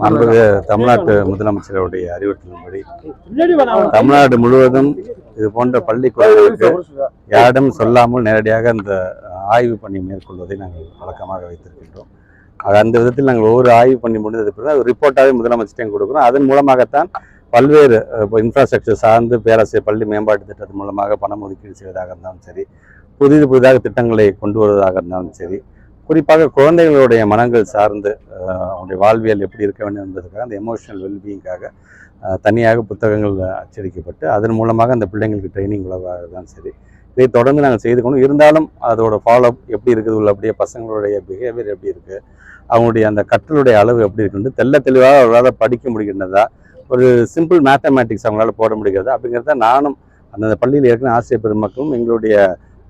மாண்புமிகு தமிழ்நாட்டு முதலமைச்சருடைய அறிவுறுத்தலின்படி தமிழ்நாடு முழுவதும் இது போன்ற குழந்தைகளுக்கு யாரிடம் சொல்லாமல் நேரடியாக அந்த ஆய்வு பணி மேற்கொள்வதை நாங்கள் வழக்கமாக வைத்திருக்கின்றோம். அந்த விதத்தில் நாங்கள் ஒவ்வொரு ஆய்வு பண்ணி முடிந்தது பிறகு அது ரிப்போர்ட்டாகவே முதலமைச்சர்கிட்டையும் கொடுக்குறோம். அதன் மூலமாகத்தான் பல்வேறு இப்போ இன்ஃப்ராஸ்ட்ரக்சர் சார்ந்து பேராசிரியர் பள்ளி மேம்பாட்டு திட்டத்தின் மூலமாக பணம் ஒதுக்கீடு செய்வதாக இருந்தாலும் சரி புதிது புதிதாக திட்டங்களை கொண்டு வருவதாக இருந்தாலும் சரி குறிப்பாக குழந்தைகளுடைய மனங்கள் சார்ந்து அஹ், அவங்களுடைய வாழ்வியல் எப்படி இருக்க வேண்டும் என்பதற்காக அந்த எமோஷனல் வெல்பீயிங்காக தனியாக புத்தகங்கள் அச்சடிக்கப்பட்டு அதன் மூலமாக அந்த பிள்ளைங்களுக்கு ட்ரைனிங் உலகாக தான் சரி. இதை தொடர்ந்து நாங்கள் செய்து கொண்டு இருந்தாலும் அதோட ஃபாலோ எப்படி இருக்குது உள்ள அப்படியே பசங்களுடைய பிஹேவியர் எப்படி இருக்குது அவங்களுடைய அந்த கற்றலுடைய அளவு எப்படி இருக்குன்னு தெள்ள தெளிவாக அவர்களால் படிக்க முடிகின்றதா ஒரு சிம்பிள் மேத்தமேட்டிக்ஸ் அவங்களால போட முடிகிறதா அப்படிங்கிறத நானும் அந்தந்த பள்ளியில் ஏற்கனவே ஆசிரியர் பெருமக்களும் எங்களுடைய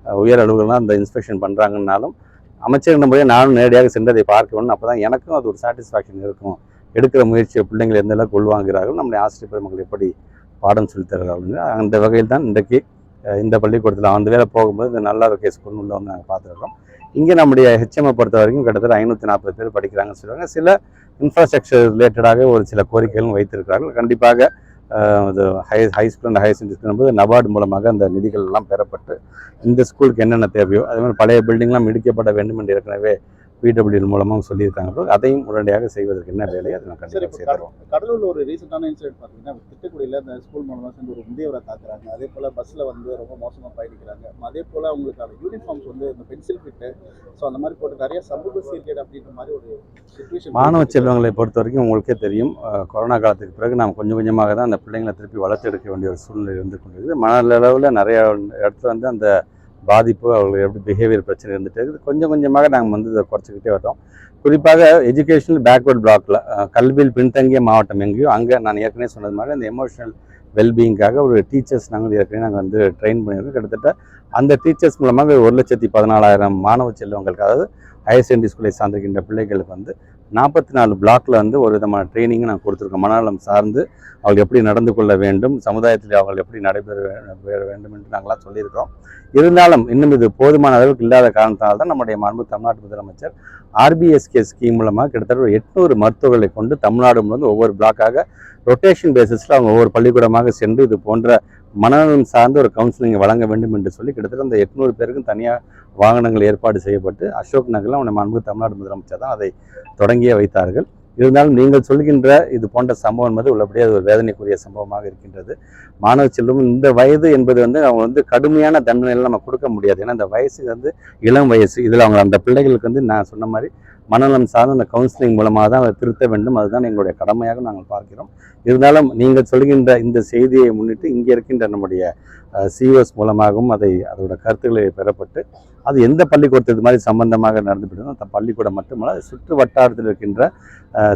உயர் அலுவலகம் அந்த இன்ஸ்பெக்ஷன் பண்ணுறாங்கன்னாலும் அமைச்சர் முறையை நானும் நேரடியாக சென்று அதை அப்போ தான் எனக்கும் அது ஒரு சாட்டிஸ்ஃபேக்ஷன் இருக்கும். எடுக்கிற முயற்சியை பிள்ளைங்கள் எந்த அளவுக்கு உள்வாங்கிறார்கள் நம்முடைய ஆசிரியர் பெருமக்கள் எப்படி பாடம் சொல்லித்தருகிறார்கள் அந்த வகையில் தான் இன்றைக்கு இந்த பள்ளிக்கூடத்தில் அந்த வேலை போகும்போது இந்த நல்லா இருக்க ஸ்கூல் உள்ள வந்து நாங்கள் பார்த்துருக்கோம். இங்கே நம்முடைய ஹெச்எம்ஐ பொறுத்த வரைக்கும் கிட்டத்தட்ட ஐநூற்றி நாற்பது பேர் படிக்கிறாங்கன்னு சொல்லுவாங்க. சில இன்ஃப்ராஸ்ட்ரக்சர் ரிலேட்டடாக ஒரு சில கோரிக்கைகளும் வைத்திருக்கிறார்கள். கண்டிப்பாக இது high high school and higher secondary school போது நபார்டு மூலமாக அந்த நிதிகள் எல்லாம் பெறப்பட்டு இந்த ஸ்கூலுக்கு என்னென்ன தேவையோ அதே மாதிரி பழைய பில்டிங்லாம் இடிக்கப்பட வேண்டும் என்று ஏற்கனவே பிடபிள்யூ மூலமாக சொல்லியிருக்காங்க அதையும் உடனடியாக செய்வதற்கு என்ன வேலையை அதை நான் கண்டிப்பாக செய்தருவோம் கடலூர்ல ஒரு ரீசெண்டான இன்சிடென்ட் பார்த்தீங்கன்னா திட்டக்குடியில் அந்த ஸ்கூல் மூலமாக சேர்ந்து ஒரு முதியவரை தாக்குறாங்க. அதே போல் பஸ்ஸில் வந்து ரொம்ப மோசமாக பயணிக்கிறாங்க. அதே போல் அவங்களுக்கான யூனிஃபார்ம்ஸ் வந்து இந்த பென்சில் ஃபிட்டு ஸோ அந்த மாதிரி போட்டு நிறைய சமூக சீர்கேடு அப்படின்ற மாதிரி ஒரு சுச்சுவேஷன் மாணவ செல்வங்களை பொறுத்த வரைக்கும் உங்களுக்கே தெரியும் கொரோனா காலத்துக்கு பிறகு நாம் கொஞ்சம் கொஞ்சமாக தான் அந்த பிள்ளைங்களை திருப்பி வளர்த்தெடுக்க வேண்டிய ஒரு சூழ்நிலை இருந்து கொண்டிருக்குது. மனதளவில் நிறைய இடத்துல வந்து அந்த பாதிப்பு அவங்களுக்கு எப்படி பிஹேவியர் பிரச்சனை இருந்துட்டு இருக்குது. கொஞ்சம் கொஞ்சமாக நாங்கள் வந்து இதை குறைச்சிக்கிட்டே வரோம் குறிப்பாக எஜுகேஷனல் பேக்வர்ட் பிளாக்ல கல்வியில் பின்தங்கிய மாவட்டம் எங்கேயோ அங்கே நான் ஏற்கனவே சொன்னது மாதிரி அந்த எமோஷனல் வெல்பீயிங்காக ஒரு டீச்சர்ஸ் நாங்கள் ஏற்கனவே நாங்கள் வந்து ட்ரெயின் பண்ணியிருக்கோம். கிட்டத்தட்ட அந்த டீச்சர்ஸ் மூலமாக ஒரு லட்சத்தி பதினாலாயிரம் மாணவ செல்வங்களுக்கு அதாவது ஹையர் செகண்டரி ஸ்கூலை சார்ந்திருக்கின்ற பிள்ளைகளுக்கு வந்து நாற்பத்தி நாலு பிளாக்ல வந்து ஒரு விதமான ட்ரைனிங் நான் கொடுத்துருக்கோம். மனநலம் சார்ந்து அவள் எப்படி நடந்து கொள்ள வேண்டும் சமுதாயத்தில் அவர்கள் எப்படி நடைபெற பெற வேண்டும் என்று நாங்களாம் சொல்லியிருக்கிறோம். இருந்தாலும் இன்னும் இது போதுமான அளவுக்கு இல்லாத காரணத்தால் தான் நம்முடைய மாண்பு தமிழ்நாட்டு முதலமைச்சர் ஆர்பிஎஸ்கே ஸ்கீம் மூலமாக கிட்டத்தட்ட ஒரு எட்நூறு மருத்துவர்களை கொண்டு தமிழ்நாடு முழுவதும் ஒவ்வொரு பிளாக்காக ரொட்டேஷன் பேசிஸில் அவங்க ஒவ்வொரு பள்ளிக்கூடமாக சென்று இது போன்ற மனநலம் சார்ந்த ஒரு கவுன்சிலிங் வழங்க வேண்டும் என்று சொல்லி கிட்டத்தட்ட அந்த எட்நூறு பேருக்கும் தனியாக வாகனங்கள் ஏற்பாடு செய்யப்பட்டு அசோக் நகரில் அவனை மாண்பு தமிழ்நாடு முதலமைச்சர் தான் அதை தொடங்கியே வைத்தார்கள். இருந்தாலும் நீங்கள் சொல்கின்ற இது போன்ற சம்பவம் என்பது உள்ளபடியே அது ஒரு வேதனைக்குரிய சம்பவமாக இருக்கின்றது. மாணவ செல்வம் இந்த வயது என்பது வந்து அவங்க வந்து கடுமையான தண்டனைகள் நம்ம கொடுக்க முடியாது. ஏன்னா இந்த வயசு வந்து இளம் வயசு. இதில் அவங்க அந்த பிள்ளைகளுக்கு வந்து நான் சொன்ன மாதிரி மனநலம் சார்ந்த அந்த கவுன்சிலிங் மூலமாக தான் அதை திருத்த வேண்டும். அதுதான் எங்களுடைய கடமையாக நாங்கள் பார்க்கிறோம். இருந்தாலும் நீங்கள் சொல்கின்ற இந்த செய்தியை முன்னிட்டு இங்கே இருக்கின்ற நம்முடைய சிஓஸ் மூலமாகவும் அதை அதோட கருத்துக்களை பெறப்பட்டு அது எந்த பள்ளிக்கூடத்து இது மாதிரி சம்பந்தமாக நடந்துவிடும் அந்த பள்ளிக்கூடம் மட்டுமல்ல சுற்று வட்டாரத்தில் இருக்கின்ற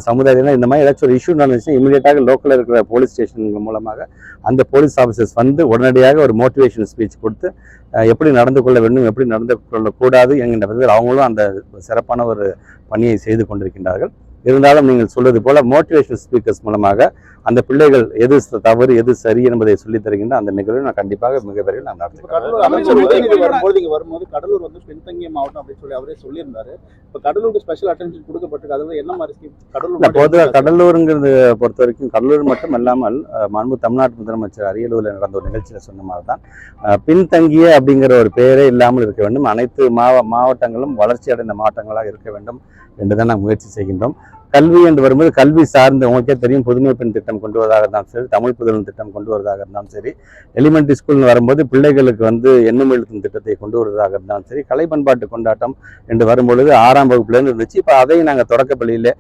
சமுதாயத்தில் இந்த மாதிரி ஏதாச்சும் ஒரு இஷ்யூ நடந்துச்சுன்னா இமீடியட்டாக லோக்கலில் இருக்கிற போலீஸ் ஸ்டேஷன்கள் மூலமாக அந்த போலீஸ் ஆஃபீஸர்ஸ் வந்து உடனடியாக ஒரு மோட்டிவேஷன் ஸ்பீச் கொடுத்து எப்படி நடந்து கொள்ள வேண்டும் எப்படி நடந்து கொள்ளக்கூடாது என்கின்ற விதத்தில் அவங்களும் அந்த சிறப்பான ஒரு பணியை செய்து கொண்டிருக்கின்றார்கள். இருந்தாலும் நீங்கள் சொல்வது போல மோட்டிவேஷனல் ஸ்பீக்கர்ஸ் மூலமாக அந்த பிள்ளைகள் எது தவறு எது சரி என்பதை சொல்லித் தருகின்ற அந்த நிகழ்வை நான் கண்டிப்பாக மிக விரைவில் நான் நடத்துகிறேன் வரும்போது கடலூர் வந்து பின்தங்கிய மாவட்டம் அப்படின்னு சொல்லி அவரே சொல்லியிருந்தாரு. இப்போ கடலூருக்கு ஸ்பெஷல் அட்டென்ஷன் கொடுக்கப்பட்டிருக்கு. அதுல என்ன மாதிரி ஸ்கீம் கடலூர் பொதுவாக கடலூருங்கிறது பொறுத்த வரைக்கும் கடலூர் மட்டும் இல்லாமல் அஹ், மாண்பு தமிழ்நாட்டு முதலமைச்சர் அரியலூரில் நடந்த ஒரு நிகழ்ச்சியில் சொன்ன மாதிரி தான் பின்தங்கிய அப்படிங்கிற ஒரு பெயரே இல்லாமல் இருக்க வேண்டும். அனைத்து மாவ மாவட்டங்களும் வளர்ச்சி அடைந்த மாவட்டங்களாக இருக்க வேண்டும். என்று தான் நாங்கள் முயற்சி செய்கின்றோம். கல்வி என்று வரும்போது கல்வி சார்ந்த உங்களுக்கே தெரியும் புதுமை பெண் திட்டம் கொண்டு வருவதாக இருந்தாலும் சரி தமிழ் புதலும் திட்டம் கொண்டு வருவதாக இருந்தாலும் சரி எலிமெண்ட்ரி ஸ்கூல்னு வரும்போது பிள்ளைகளுக்கு வந்து எண்ணும் எழுத்தும் திட்டத்தை கொண்டு வருவதாக இருந்தாலும் சரி கலை பண்பாட்டு கொண்டாட்டம் என்று வரும்பொழுது ஆறாம் வகுப்புலேருந்து இருந்துச்சு. இப்போ அதையும் நாங்கள் தொடக்கப்பள்ளியிலே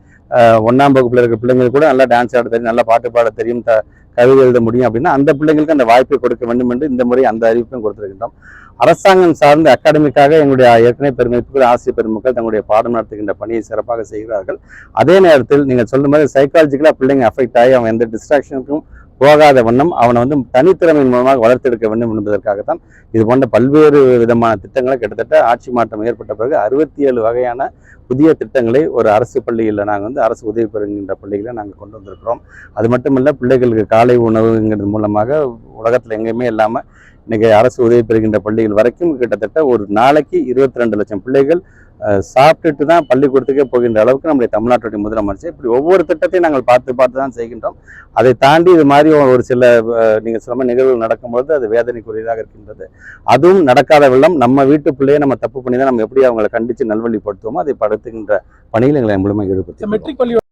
ஒன்றாம் வகுப்பில் இருக்கிற இருக்க பிள்ளைங்களுக்கு கூட நல்லா டான்ஸ் ஆட தெரியும் நல்லா பாட்டு பாட தெரியும் த கவிதை எழுத முடியும் அப்படின்னா அந்த பிள்ளைங்களுக்கு அந்த வாய்ப்பை கொடுக்க வேண்டும் என்று இந்த முறை அந்த அறிவிப்பும் கொடுத்துருக்கின்றோம். அரசாங்கம் சார்ந்த அகாடமிக்காக எங்களுடைய ஏற்கனவே பெருமைக்குரிய ஆசிரியர் பெருமக்கள் தங்களுடைய பாடம் நடத்துகின்ற பணியை சிறப்பாக செய்கிறார்கள். அதே நேரத்தில் நீங்கள் சொல்லும் மாதிரி சைக்காலஜிக்கலாக பிள்ளைங்க அஃபெக்ட் ஆகி அவன் எந்த டிஸ்ட்ராக்ஷனுக்கும் போகாத வண்ணம் அவனை வந்து தனித்திறமையின் மூலமாக வளர்த்தெடுக்க வேண்டும் என்பதற்காகத்தான் இது போன்ற பல்வேறு விதமான திட்டங்களை கிட்டத்தட்ட ஆட்சி மாற்றம் ஏற்பட்ட பிறகு அறுபத்தி ஏழு வகையான புதிய திட்டங்களை ஒரு அரசு பள்ளியில் நாங்கள் வந்து அரசு உதவி பெறுகின்ற பள்ளிகளை நாங்கள் கொண்டு வந்திருக்கிறோம். அது மட்டுமல்ல பிள்ளைகளுக்கு காலை உணவுங்கிறது மூலமாக உலகத்தில் எங்கேயுமே இல்லாமல் இன்றைக்கி அரசு உதவி பெறுகின்ற பள்ளிகள் வரைக்கும் கிட்டத்தட்ட ஒரு நாளைக்கு இருபத்தி ரெண்டு லட்சம் பிள்ளைகள் சாப்பிட்டுட்டு தான் பள்ளிக்கூடத்துக்கே போகின்ற அளவுக்கு நம்முடைய தமிழ்நாட்டுடைய முதலமைச்சர் இப்படி ஒவ்வொரு திட்டத்தையும் நாங்கள் பார்த்து பார்த்து தான் செய்கின்றோம். அதை தாண்டி இது மாதிரி ஒரு சில நீங்கள் சொன்ன நிகழ்வுகள் நடக்கும்போது அது வேதனைக்குரியதாக இருக்கின்றது. அதுவும் நடக்காத வெள்ளம் நம்ம வீட்டு பிள்ளையை நம்ம தப்பு பண்ணி தான் நம்ம எப்படி அவங்களை கண்டித்து நல்வழிப்படுத்துவோமோ அதை படுத்துகின்ற பணியில் எங்களை முழுமையாக ஈடுபடுத்தி மெட்ரிக் பள்ளி